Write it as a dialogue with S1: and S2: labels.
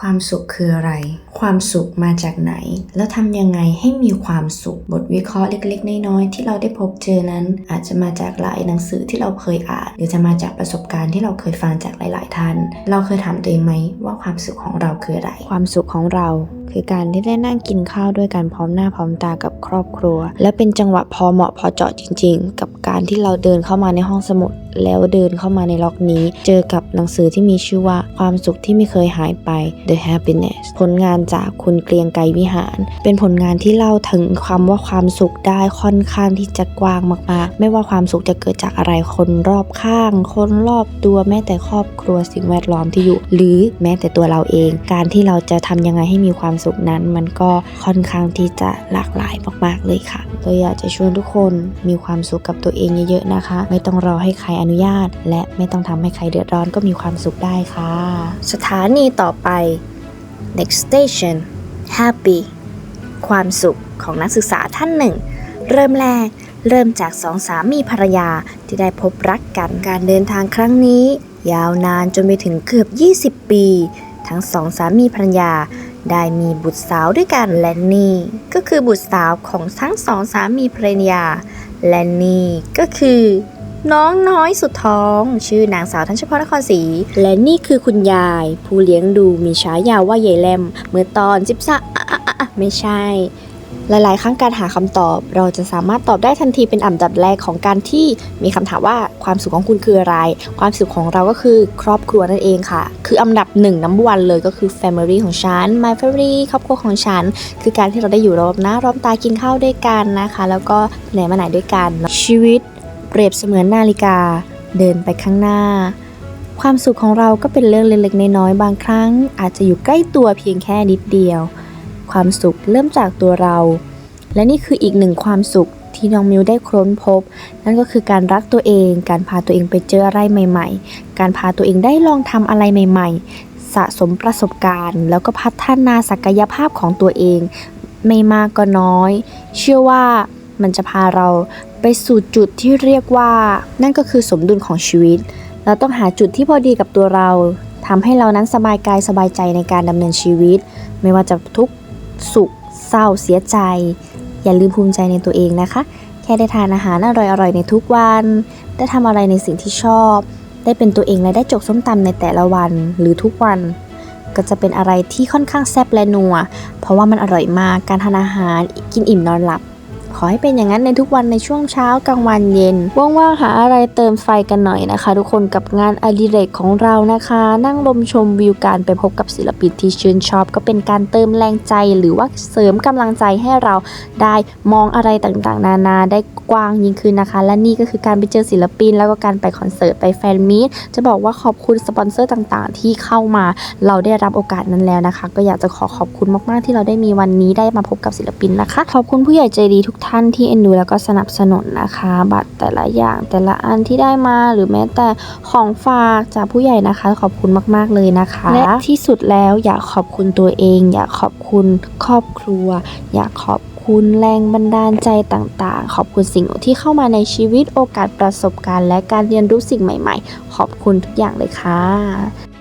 S1: ความสุขคืออะไร ความสุขมาจากไหน แล้วทำยังไงให้มีความสุข บทวิเคราะห์เล็กๆ น้อยๆ ที่เราได้พบเจอนั้น อาจจะมาจากหลายหนังสือที่เราเคยอ่าน หรือจะมาจากประสบการณ์ที่เราเคยฟังจากหลาย ๆ ท่าน เราเคยถามตัวเองไหมว่าความสุขของเราคืออะไร ความสุขของเรา คือการที่ได้นั่งกินข้าวด้วยกันพร้อมหน้าพร้อมตากับครอบครัว และเป็นจังหวะพอเหมาะพอเจาะจริง ๆ กับการที่เราเดินเข้ามาในห้องสมุด แล้วเดินเข้ามาในล็อกนี้ เจอกับหนังสือที่มีชื่อว่าความสุขที่ไม่เคยหายไป The Happiness ผลงานจากคุณเกรียงไกรวิหาร เป็นผลงานที่เล่าถึงความว่าความสุขได้ค่อนข้างที่จะกว้างมากๆ ไม่ว่าความสุขจะเกิดจากอะไรคนรอบข้าง คนรอบตัวแม้แต่ครอบครัวสิ่งแวดล้อมที่อยู่ หรือแม้แต่ตัวเราเอง การที่เราจะทำยังไงให้มีความสุขนั้นมันก็ค่อนข้างที่จะหลากหลายมากๆเลยค่ะเลยอยากจะชวนทุกคนมีความสุขกับตัวเองเยอะๆนะคะ ไม่ต้องรอให้ใครอนุญาต และไม่ต้องทำให้ใครเดือดร้อนก็มีความสุขได้ค่ะ สถานีต่อไป next station happy ความสุขของนักศึกษาท่านหนึ่ง เริ่มแรกเริ่มจากสองสามีภรรยาที่ได้พบรักกันการเดินทางครั้งนี้ ยาวนานจนไปถึงเกือบ 20 ปี ทั้งสองสามีภรรยา ได้มีบุตรสาวด้วยกันและนี่ก็คือบุตรสาวของทั้งสองสามีภรรยา และนี่ก็คือ น้องน้อยสุดท้อง ชื่อนางสาวทัญชพรนครศรีและนี่คือคุณยาย ผู้เลี้ยงดูมีฉายาว่ายายแลมเมื่อตอนจิบซะอะอะอะไม่ใช่ หลาย ๆ ครั้งการหาคำตอบ เราจะสามารถตอบได้ทันทีเป็นอันดับแรกของการที่มีคำถามว่าความสุขของคุณคืออะไร ความสุขของเราก็คือครอบครัวนั่นเองค่ะ คืออันดับหนึ่งน้ำวันเลยก็คือ family ของฉัน my family ครอบครัวของฉัน คือการที่เราได้อยู่รอบหน้ารอบตากินข้าวด้วยกันนะคะ แล้วก็ไหนมาไหนด้วยกัน ชีวิตเปรียบเสมือนนาฬิกา เดินไปข้างหน้า ความสุขของเราก็เป็นเรื่องเล็กๆน้อยๆบางครั้ง อาจจะอยู่ใกล้ตัวเพียงแค่นิดเดียว ความสุขเริ่มจากตัวเรา และนี่คืออีกหนึ่งความสุขที่น้องมิวได้ค้นพบ นั่นก็คือการรักตัวเอง การพาตัวเองไปเจออะไรใหม่ ๆ การพาตัวเองได้ลองทำอะไรใหม่ ๆ สะสมประสบการณ์ แล้วก็พัฒนาศักยภาพของตัวเอง ไม่มากก็น้อย เชื่อว่ามันจะพาเราไปสู่จุดที่เรียกว่า นั่นก็คือสมดุลของชีวิต เราต้องหาจุดที่พอดีกับตัวเราทำให้เรานั้นสบายกายสบายใจในการดำเนินชีวิต ไม่ว่าจะทุก สุข เศร้าเสียใจ อย่าลืมภูมิใจในตัวเองนะคะ แค่ได้ทานอาหารอร่อยๆในทุกวัน ได้ทำอะไรในสิ่งที่ชอบ ได้เป็นตัวเองและได้จกส้มตำในแต่ละวันหรือทุกวัน ก็จะเป็นอะไรที่ค่อนข้างแซ่บและนัว เพราะว่ามันอร่อยมาก การทานอาหารกินอิ่มนอนหลับ ขอให้เป็นอย่างนั้นในทุกวันในช่วงเช้ากลางวันเย็น ว่างๆหาอะไรเติมไฟกันหน่อยนะคะ ทุกคนกับงานอดิเรกของเรานะคะ นั่งลมชมวิวการไปพบกับศิลปินที่ชื่นชอบ ก็เป็นการเติมแรงใจหรือว่าเสริมกำลังใจให้เราได้มองอะไรต่างๆ นานาได้กว้างยิ่งขึ้นนะคะ และนี่ก็คือการไปเจอศิลปิน แล้วก็การไปคอนเสิร์ตไปแฟนมีตจะบอกว่าขอบคุณสปอนเซอร์ต่างๆ ที่เข้ามา เราได้รับโอกาสนั้นแล้วนะคะ ก็อยากจะขอขอบคุณมากๆที่เราได้มีวันนี้ได้มาพบกับศิลปินนะคะ ขอบคุณผู้ใหญ่ใจดีทุกท่านที่เอ็นดูแล้วก็สนับสนุนนะคะ บัตรแต่ละอย่างแต่ละอันที่ได้มาหรือแม้แต่ของฝากจากผู้ใหญ่นะคะ ขอบคุณมากๆเลยนะคะ และที่สุดแล้วอยากขอบคุณตัวเอง อยากขอบคุณครอบครัว อยากขอบคุณแรงบันดาลใจต่างๆ ขอบคุณสิ่งที่เข้ามาในชีวิตโอกาสประสบการณ์ และการเรียนรู้สิ่งใหม่ ๆ ขอบคุณทุกอย่างเลยค่ะ